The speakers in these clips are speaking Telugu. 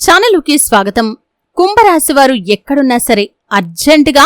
ఛానలుకి స్వాగతం. కుంభరాశి వారు ఎక్కడున్నా సరే అర్జెంటుగా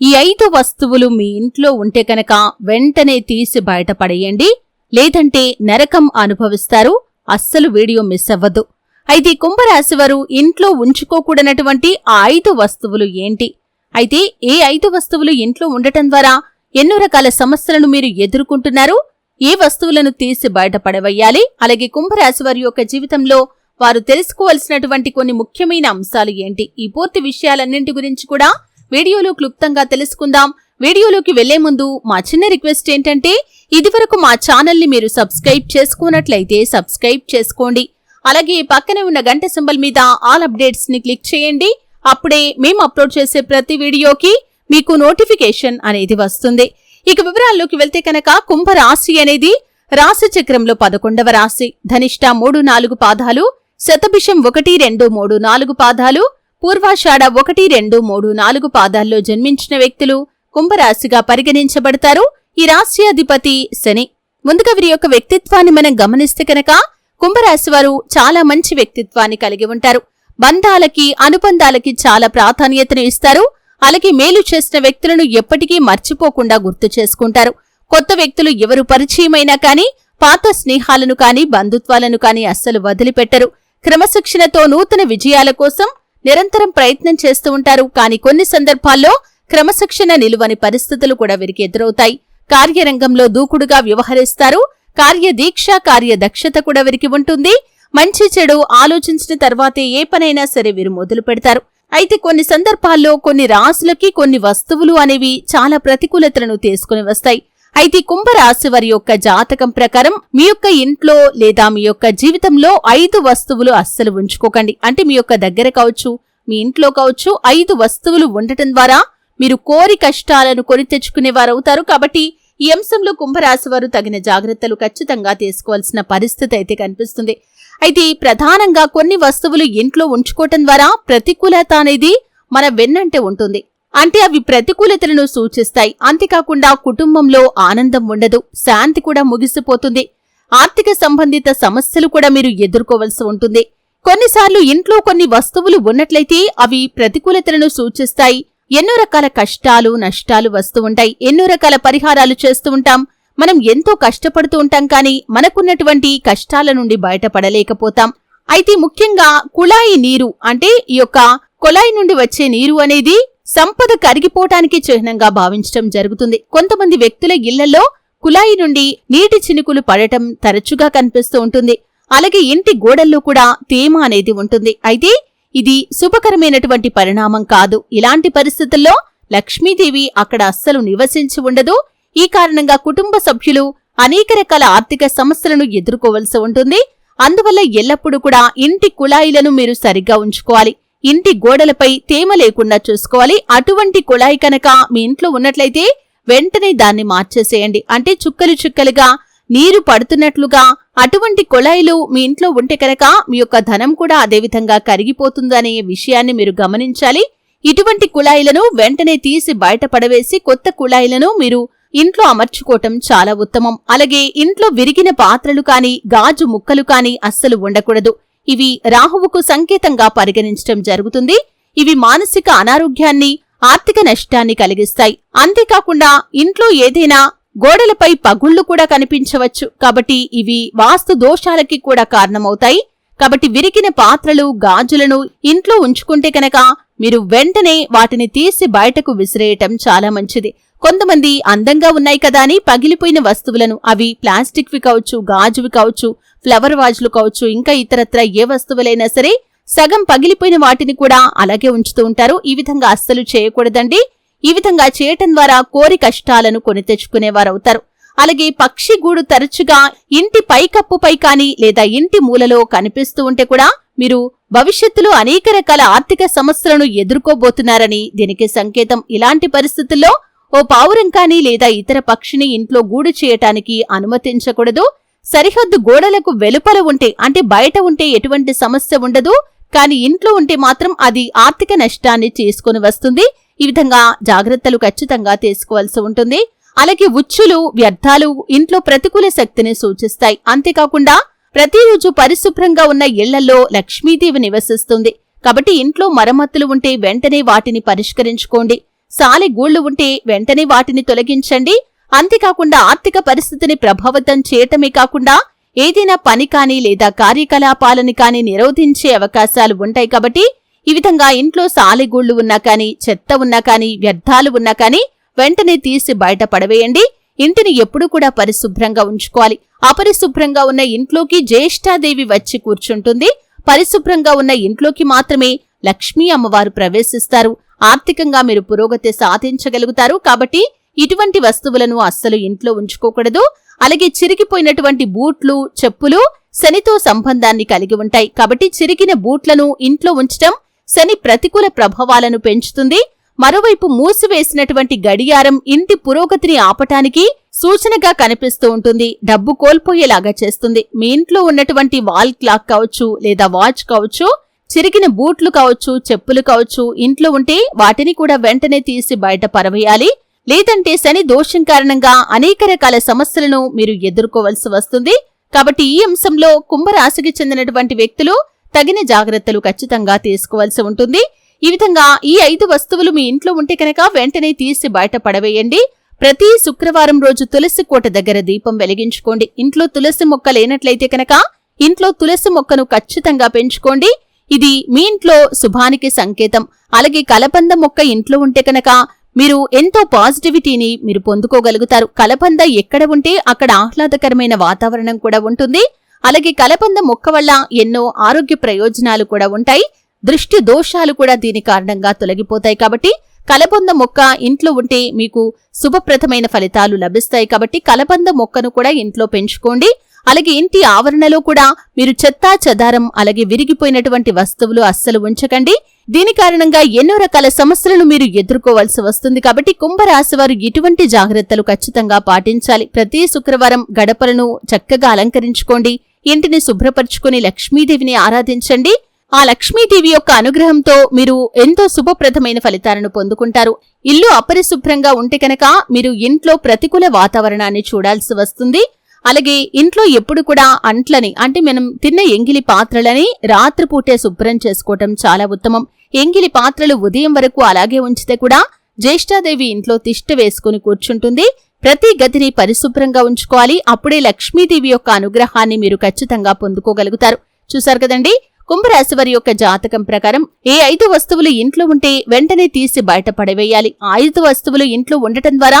ఈ ఐదు వస్తువులు మీ ఇంట్లో ఉంటే కనుక వెంటనే తీసి బయటపడేయండి లేదంటే నరకం అనుభవిస్తారు. అస్సలు వీడియో మిస్ అవ్వద్దు. అయితే కుంభరాశివారు కుంభరాశి వారు ఇంట్లో ఉంచుకోకూడనటువంటి ఆ ఐదు వస్తువులు ఏంటి? అయితే ఏ ఐదు వస్తువులు ఇంట్లో ఉండటం ద్వారా ఎన్నో రకాల సమస్యలను మీరు ఎదుర్కొంటున్నారు? ఏ వస్తువులను తీసి బయటపడవేయాలి అలాగే కుంభరాశి వారి యొక్క జీవితంలో వారు తెలుసుకోవలసినటువంటి కొన్ని ముఖ్యమైన అంశాలు ఏంటి? ఈ పూర్తి విషయాలన్నింటి గురించి కూడా వీడియోలో క్లుప్తంగా తెలుసుకుందాం. వీడియోలోకి వెళ్ళే ముందు మా చిన్న రిక్వెస్ట్ ఏంటంటే ఇదివరకు మా ఛానల్ని మీరు సబ్స్క్రైబ్ చేసుకున్నట్లయితే సబ్స్క్రైబ్ చేసుకోండి. అలాగే పక్కనే ఉన్న గంట సింబల్ మీద ఆల్ అప్డేట్స్ని క్లిక్ చేయండి. అప్పుడే మేము అప్లోడ్ చేసే ప్రతి వీడియోకి మీకు నోటిఫికేషన్ అనేది వస్తుంది. ఇక వివరాల్లోకి వెళ్తే కనుక కుంభ రాశి అనేది రాశి చక్రంలో పదకొండవ రాశి. ధనిష్ట మూడు నాలుగు పాదాలు శతభిషం ఒకటి రెండు మూడు నాలుగు పాదాలు పూర్వాషాఢ ఒకటి రెండు మూడు నాలుగు పాదాల్లో జన్మించిన వ్యక్తులు కుంభరాశిగా పరిగణించబడతారు. ఈ రాశి అధిపతి శని. ముందుగా వీరి యొక్క వ్యక్తిత్వాన్ని మనం గమనిస్తే కనుక కుంభరాశి వారు చాలా మంచి వ్యక్తిత్వాన్ని కలిగి ఉంటారు. బంధాలకి అనుబంధాలకి చాలా ప్రాధాన్యతను ఇస్తారు. అలాగే మేలు చేసిన వ్యక్తులను ఎప్పటికీ మర్చిపోకుండా గుర్తు చేసుకుంటారు. కొత్త వ్యక్తులు ఎవరు పరిచయమైనా కానీ పాత స్నేహాలను కానీ బంధుత్వాలను కానీ అస్సలు వదిలిపెట్టరు. క్రమశిక్షణతో నూతన విజయాల కోసం నిరంతరం ప్రయత్నం చేస్తూ ఉంటారు. కానీ కొన్ని సందర్భాల్లో క్రమశిక్షణ నిలువని పరిస్థితులు కూడా వీరికి ఎదురవుతాయి. కార్యరంగంలో దూకుడుగా వ్యవహరిస్తారు. కార్యదీక్ష కార్యదక్షత కూడా వీరికి ఉంటుంది. మంచి చెడు ఆలోచించిన తర్వాతే ఏ పనైనా సరే వీరు మొదలు పెడతారు. అయితే కొన్ని సందర్భాల్లో కొన్ని రాసులకి కొన్ని వస్తువులు అనేవి చాలా ప్రతికూలతలను తీసుకుని వస్తాయి. అయితే కుంభరాశి వారి యొక్క జాతకం ప్రకారం మీ యొక్క ఇంట్లో లేదా మీ యొక్క జీవితంలో ఐదు వస్తువులు అస్సలు ఉంచుకోకండి. అంటే మీ యొక్క దగ్గర కావచ్చు మీ ఇంట్లో కావచ్చు ఐదు వస్తువులు ఉండటం ద్వారా మీరు కోరి కష్టాలను కొని తెచ్చుకునేవారు అవుతారు కాబట్టి ఈ అంశంలో కుంభరాశి వారు తగిన జాగ్రత్తలు ఖచ్చితంగా తీసుకోవాల్సిన పరిస్థితి అయితే కనిపిస్తుంది. అయితే ప్రధానంగా కొన్ని వస్తువులు ఇంట్లో ఉంచుకోవటం ద్వారా ప్రతికూలత అనేది మన వెన్నంటే ఉంటుంది. అంటే అవి ప్రతికూలతలను సూచిస్తాయి. అంతేకాకుండా కుటుంబంలో ఆనందం ఉండదు. శాంతి కూడా ముగిసిపోతుంది. ఆర్థిక సంబంధిత సమస్యలు కూడా మీరు ఎదుర్కోవలసి ఉంటుంది. కొన్నిసార్లు ఇంట్లో కొన్ని వస్తువులు ఉన్నట్లయితే అవి ప్రతికూలతలను సూచిస్తాయి. ఎన్నో రకాల కష్టాలు నష్టాలు వస్తూ ఉంటాయి. ఎన్నో రకాల పరిహారాలు చేస్తూ ఉంటాం. మనం ఎంతో కష్టపడుతూ ఉంటాం కానీ మనకున్నటువంటి కష్టాల నుండి బయటపడలేకపోతాం. అయితే ముఖ్యంగా కుళాయి నీరు అంటే ఈ యొక్క కుళాయి నుండి వచ్చే నీరు అనేది సంపద కరిగిపోవటానికి చిహ్నంగా భావించటం జరుగుతుంది. కొంతమంది వ్యక్తుల ఇళ్ళలో కుళాయి నుండి నీటి చినుకులు పడటం తరచుగా కనిపిస్తూ ఉంటుంది. అలాగే ఇంటి గోడల్లో కూడా తేమ అనేది ఉంటుంది. అయితే ఇది శుభకరమైనటువంటి పరిణామం కాదు. ఇలాంటి పరిస్థితుల్లో లక్ష్మీదేవి అక్కడ అస్సలు నివసించి ఉండదు. ఈ కారణంగా కుటుంబ సభ్యులు అనేక రకాల ఆర్థిక సమస్యలను ఎదుర్కోవలసి ఉంటుంది. అందువల్ల ఎల్లప్పుడూ కూడా ఇంటి కుళాయిలను మీరు సరిగ్గా ఉంచుకోవాలి. ఇంటి గోడలపై తేమ లేకుండా చూసుకోవాలి. అటువంటి కుళాయి కనుక మీ ఇంట్లో ఉన్నట్లయితే వెంటనే దాన్ని మార్చేసేయండి. అంటే చుక్కలు చుక్కలుగా నీరు పడుతున్నట్లుగా అటువంటి కుళాయిలు మీ ఇంట్లో ఉంటే కనుక మీ యొక్క ధనం కూడా అదేవిధంగా కరిగిపోతుందనే విషయాన్ని మీరు గమనించాలి. ఇటువంటి కుళాయిలను వెంటనే తీసి బయట పడవేసి కొత్త కుళాయిలను మీరు ఇంట్లో అమర్చుకోవటం చాలా ఉత్తమం. అలాగే ఇంట్లో విరిగిన పాత్రలు కానీ గాజు ముక్కలు కానీ అస్సలు ఉండకూడదు. ఇవి రాహువుకు సంకేతంగా పరిగణించటం జరుగుతుంది. ఇవి మానసిక అనారోగ్యాన్ని ఆర్థిక నష్టాన్ని కలిగిస్తాయి. అంతేకాకుండా ఇంట్లో ఏదైనా గోడలపై పగుళ్ళు కూడా కనిపించవచ్చు. కాబట్టి ఇవి వాస్తు దోషాలకి కూడా కారణమవుతాయి. కాబట్టి విరిగిన పాత్రలు గాజులను ఇంట్లో ఉంచుకుంటే కనుక మీరు వెంటనే వాటిని తీసి బయటకు విసిరేయటం చాలా మంచిది. కొంతమంది అందంగా ఉన్నాయి కదా అని పగిలిపోయిన వస్తువులను అవి ప్లాస్టిక్వి కావచ్చు గాజువి కావచ్చు ఫ్లవర్ వాజ్లు కావచ్చు ఇంకా ఇతరత్ర ఏ వస్తువులైనా సరే సగం పగిలిపోయిన వాటిని కూడా అలాగే ఉంచుతూ ఉంటారు. ఈ విధంగా అస్సలు చేయకూడదండి. ఈ విధంగా చేయటం ద్వారా కోరి కష్టాలను కొని తెచ్చుకునేవారవుతారు. అలాగే పక్షి గూడు తరచుగా ఇంటి పైకప్పుపై కానీ లేదా ఇంటి మూలలో కనిపిస్తూ ఉంటే కూడా మీరు భవిష్యత్తులో అనేక రకాల ఆర్థిక సమస్యలను ఎదుర్కోబోతున్నారని దీనికి సంకేతం. ఇలాంటి పరిస్థితుల్లో ఓ పావురం కాని లేదా ఇతర పక్షిని ఇంట్లో గూడు చేయటానికి అనుమతించకూడదు. సరిహద్దు గోడలకు వెలుపల ఉంటే అంటే బయట ఉంటే ఎటువంటి సమస్య ఉండదు. కానీ ఇంట్లో ఉంటే మాత్రం అది ఆర్థిక నష్టాన్ని చేసుకుని వస్తుంది. ఈ విధంగా జాగ్రత్తలు ఖచ్చితంగా తీసుకోవాల్సి ఉంటుంది. అలాగే ఉచ్చులు వ్యర్థాలు ఇంట్లో ప్రతికూల శక్తిని సూచిస్తాయి. అంతేకాకుండా ప్రతిరోజు పరిశుభ్రంగా ఉన్న ఇళ్ళలో లక్ష్మీదేవి నివసిస్తుంది. కాబట్టి ఇంట్లో మరమ్మతులు ఉంటే వెంటనే వాటిని పరిష్కరించుకోండి. సాలిగూళ్ళు ఉంటే వెంటనే వాటిని తొలగించండి. అంతేకాకుండా ఆర్థిక పరిస్థితిని ప్రభావితం చేయటమే కాకుండా ఏదైనా పని కాని లేదా కార్యకలాపాలను కాని నిరోధించే అవకాశాలు ఉంటాయి కాబట్టి ఈ విధంగా ఇంట్లో సాలిగూళ్ళు ఉన్నా కాని చెత్త ఉన్నా కాని వ్యర్థాలు ఉన్నా కాని వెంటనే తీసి బయట పడవేయండి. ఇంటిని ఎప్పుడూ కూడా పరిశుభ్రంగా ఉంచుకోవాలి. అపరిశుభ్రంగా ఉన్న ఇంట్లోకి జ్యేష్ఠాదేవి వచ్చి కూర్చుంటుంది. పరిశుభ్రంగా ఉన్న ఇంట్లోకి మాత్రమే లక్ష్మీ అమ్మవారు ప్రవేశిస్తారు. ఆర్థికంగా మీరు పురోగతి సాధించగలుగుతారు. కాబట్టి ఇటువంటి వస్తువులను అస్సలు ఇంట్లో ఉంచుకోకూడదు. అలాగే చిరిగిపోయినటువంటి బూట్లు చెప్పులు శనితో సంబంధాన్ని కలిగి ఉంటాయి. కాబట్టి చిరిగిన బూట్లను ఇంట్లో ఉంచటం శని ప్రతికూల ప్రభావాలను పెంచుతుంది. మరోవైపు మూసివేసినటువంటి గడియారం ఇంటి పురోగతిని ఆపటానికి సూచనగా కనిపిస్తూ ఉంటుంది. డబ్బు కోల్పోయేలాగా చేస్తుంది. మీ ఇంట్లో ఉన్నటువంటి వాల్ క్లాక్ కావచ్చు లేదా వాచ్ కావచ్చు చిరిగిన బూట్లు కావచ్చు చెప్పులు కావచ్చు ఇంట్లో ఉంటే వాటిని కూడా వెంటనే తీసి బయట పరవేయాలి లేదంటే శని దోషం కారణంగా అనేక రకాల సమస్యలను మీరు ఎదుర్కోవలసి వస్తుంది. కాబట్టి ఈ అంశంలో కుంభరాశికి చెందినటువంటి వ్యక్తులు తగిన జాగ్రత్తలు ఖచ్చితంగా తీసుకోవాల్సి ఉంటుంది. ఈ విధంగా ఈ ఐదు వస్తువులు మీ ఇంట్లో ఉంటే కనుక వెంటనే తీసి బయట పడవేయండి. ప్రతి శుక్రవారం రోజు తులసి కోట దగ్గర దీపం వెలిగించుకోండి. ఇంట్లో తులసి మొక్క లేనట్లయితే కనుక ఇంట్లో తులసి మొక్కను ఖచ్చితంగా పెంచుకోండి. ఇది మీ ఇంట్లో శుభానికి సంకేతం. అలాగే కలబంద మొక్క ఇంట్లో ఉంటే కనుక మీరు ఎంతో పాజిటివిటీని మీరు పొందుకోగలుగుతారు. కలబంద ఎక్కడ ఉంటే అక్కడ ఆహ్లాదకరమైన వాతావరణం కూడా ఉంటుంది. అలాగే కలబంద మొక్క వల్ల ఎన్నో ఆరోగ్య ప్రయోజనాలు కూడా ఉంటాయి. దృష్టి దోషాలు కూడా దీని కారణంగా తొలగిపోతాయి కాబట్టి కలబంద మొక్క ఇంట్లో ఉంటే మీకు శుభప్రదమైన ఫలితాలు లభిస్తాయి కాబట్టి కలబంద మొక్కను కూడా ఇంట్లో పెంచుకోండి. అలాగే ఇంటి ఆవరణలో కూడా మీరు చెత్తా చెదారం అలాగే విరిగిపోయినటువంటి వస్తువులు అస్సలు ఉంచకండి. దీని కారణంగా ఎన్నో రకాల సమస్యలను మీరు ఎదుర్కోవాల్సి వస్తుంది. కాబట్టి కుంభరాశి వారు ఇటువంటి జాగ్రత్తలు ఖచ్చితంగా పాటించాలి. ప్రతి శుక్రవారం గడపలను చక్కగా అలంకరించుకోండి. ఇంటిని శుభ్రపరుచుకుని లక్ష్మీదేవిని ఆరాధించండి. ఆ లక్ష్మీదేవి యొక్క అనుగ్రహంతో మీరు ఎంతో శుభప్రదమైన ఫలితాలను పొందుకుంటారు. ఇల్లు అపరిశుభ్రంగా ఉంటే కనుక మీరు ఇంట్లో ప్రతికూల వాతావరణాన్ని చూడాల్సి వస్తుంది. అలాగే ఇంట్లో ఎప్పుడు కూడా అంట్లని అంటే మనం తిన్న ఎంగిలి పాత్రలని రాత్రిపూటే శుభ్రం చేసుకోవటం చాలా ఉత్తమం. ఎంగిలి పాత్రలు ఉదయం వరకు అలాగే ఉంచితే కూడా జ్యేష్ఠాదేవి ఇంట్లో తిష్ట వేసుకుని కూర్చుంటుంది. ప్రతి గదిని పరిశుభ్రంగా ఉంచుకోవాలి. అప్పుడే లక్ష్మీదేవి యొక్క అనుగ్రహాన్ని మీరు ఖచ్చితంగా పొందుకోగలుగుతారు. చూశారు కదండి? కుంభరాశి వారి యొక్క జాతకం ప్రకారం ఏ ఐదు వస్తువులు ఇంట్లో ఉంటే వెంటనే తీసి బయట పడవేయాలి. ఆ ఐదు వస్తువులు ఇంట్లో ఉండటం ద్వారా